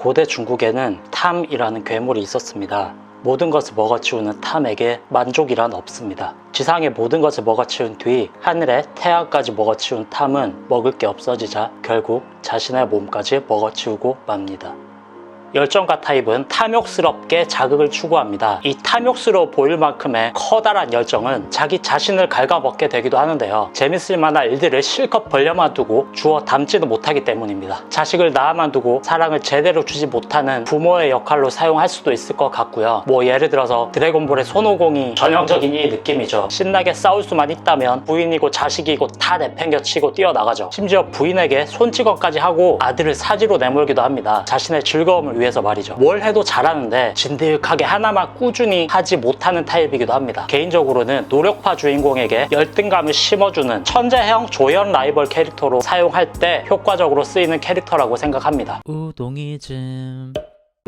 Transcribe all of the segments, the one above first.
고대 중국에는 탐이라는 괴물이 있었습니다. 모든 것을 먹어치우는 탐에게 만족이란 없습니다. 지상의 모든 것을 먹어치운 뒤 하늘의 태양까지 먹어치운 탐은 먹을 게 없어지자 결국 자신의 몸까지 먹어치우고 맙니다. 열정가 타입은 탐욕스럽게 자극을 추구합니다. 이 탐욕스러워 보일 만큼의 커다란 열정은 자기 자신을 갉아먹게 되기도 하는데요. 재밌을 만한 일들을 실컷 벌려만 두고 주워 담지도 못하기 때문입니다. 자식을 낳아만 두고 사랑을 제대로 주지 못하는 부모의 역할로 사용할 수도 있을 것 같고요. 뭐 예를 들어서 드래곤볼의 손오공이 전형적인 이 느낌이죠. 신나게 싸울 수만 있다면 부인이고 자식이고 다 내팽겨치고 뛰어나가죠. 심지어 부인에게 손찌검까지 하고 아들을 사지로 내몰기도 합니다. 자신의 즐거움을 위해서 말이죠. 뭘 해도 잘하는데 진득하게 하나만 꾸준히 하지 못하는 타입이기도 합니다. 개인적으로는 노력파 주인공에게 열등감을 심어주는 천재형 조연 라이벌 캐릭터로 사용할 때 효과적으로 쓰이는 캐릭터라고 생각합니다. 우동이즘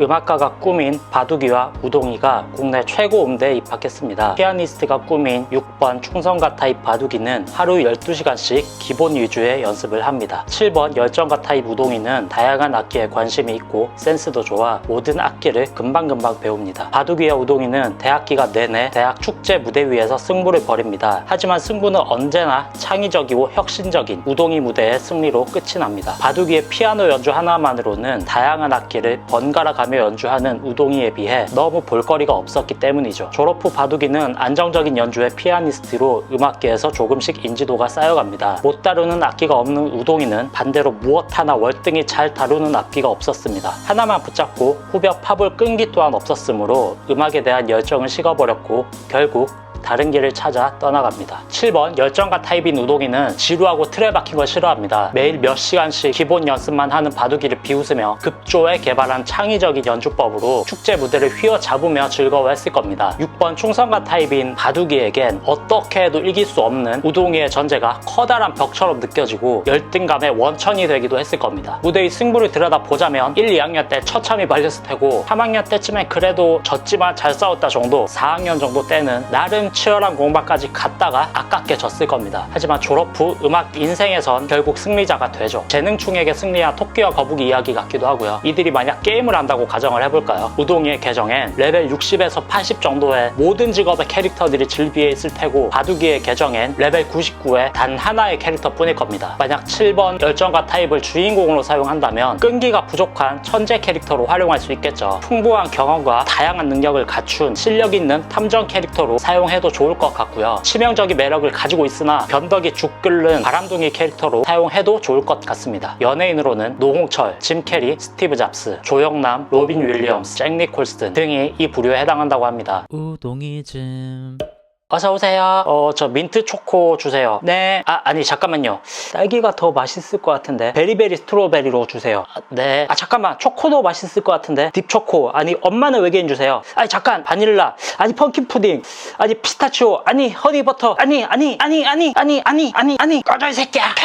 음악가가 꾸민 바둑이와 우동이가 국내 최고 음대에 입학했습니다. 피아니스트가 꾸민 6번 충성가 타입 바둑이는 하루 12시간씩 기본 위주의 연습을 합니다. 7번 열정가 타입 우동이는 다양한 악기에 관심이 있고 센스도 좋아 모든 악기를 금방금방 배웁니다. 바둑이와 우동이는 대학기가 내내 대학 축제 무대 위에서 승부를 벌입니다. 하지만 승부는 언제나 창의적이고 혁신적인 우동이 무대의 승리로 끝이 납니다. 바둑이의 피아노 연주 하나만으로는 다양한 악기를 번갈아 가며 연주하는 우동이에 비해 너무 볼거리가 없었기 때문이죠. 졸업 후 바둑이는 안정적인 연주의 피아니스트로 음악계에서 조금씩 인지도가 쌓여갑니다. 못 다루는 악기가 없는 우동이는 반대로 무엇 하나 월등히 잘 다루는 악기가 없었습니다. 하나만 붙잡고 후벼 팝을 끈기 또한 없었으므로 음악에 대한 열정을 식어버렸고 결국 다른 길을 찾아 떠나갑니다. 7번 열정가 타입인 우동이는 지루하고 틀에 박힌 걸 싫어합니다. 매일 몇 시간씩 기본 연습만 하는 바둑이를 비웃으며 급조에 개발한 창의적인 연주법으로 축제 무대를 휘어잡으며 즐거워했을 겁니다. 6번 충성가 타입인 바둑이에겐 어떻게 해도 이길 수 없는 우동이의 전제가 커다란 벽처럼 느껴지고 열등감의 원천이 되기도 했을 겁니다. 무대의 승부를 들여다보자면 1, 2학년 때 처참히 발렸을 테고 3학년 때쯤엔 그래도 졌지만 잘 싸웠다 정도 4학년 정도 때는 나름 치열한 공방까지 갔다가 아깝게 졌을 겁니다. 하지만 졸업 후 음악 인생에선 결국 승리자가 되죠. 재능충에게 승리한 토끼와 거북이 이야기 같기도 하고요. 이들이 만약 게임을 한다고 가정을 해볼까요? 우동이의 계정엔 레벨 60에서 80 정도의 모든 직업의 캐릭터들이 즐비해 있을 테고 바둑이의 계정엔 레벨 99의 단 하나의 캐릭터뿐일 겁니다. 만약 7번 열정가 타입을 주인공으로 사용한다면 끈기가 부족한 천재 캐릭터로 활용할 수 있겠죠. 풍부한 경험과 다양한 능력을 갖춘 실력 있는 탐정 캐릭터로 사용해 도 좋을 것 같고요. 치명적인 매력을 가지고 있으나 변덕이 죽 끓는 바람둥이 캐릭터로 사용해도 좋을 것 같습니다. 연예인으로는 노홍철, 짐 캐리, 스티브 잡스, 조영남, 로빈 윌리엄스, 잭 니콜슨 등이 이 부류에 해당한다고 합니다. 우동이즘 어서 오세요. 어, 저 민트 초코 주세요. 네. 아, 아니 잠깐만요. 딸기가 더 맛있을 것 같은데. 베리베리 스트로베리로 주세요. 아, 네. 아, 잠깐만. 초코도 맛있을 것 같은데. 딥 초코. 아니, 엄마는 외계인 주세요. 아니, 잠깐. 바닐라. 아니, 펌킨 푸딩. 아니, 피스타치오. 아니, 허니버터. 아니, 아니, 아니, 아니, 아니, 아니, 아니, 아니. 꺼져 이 새끼야.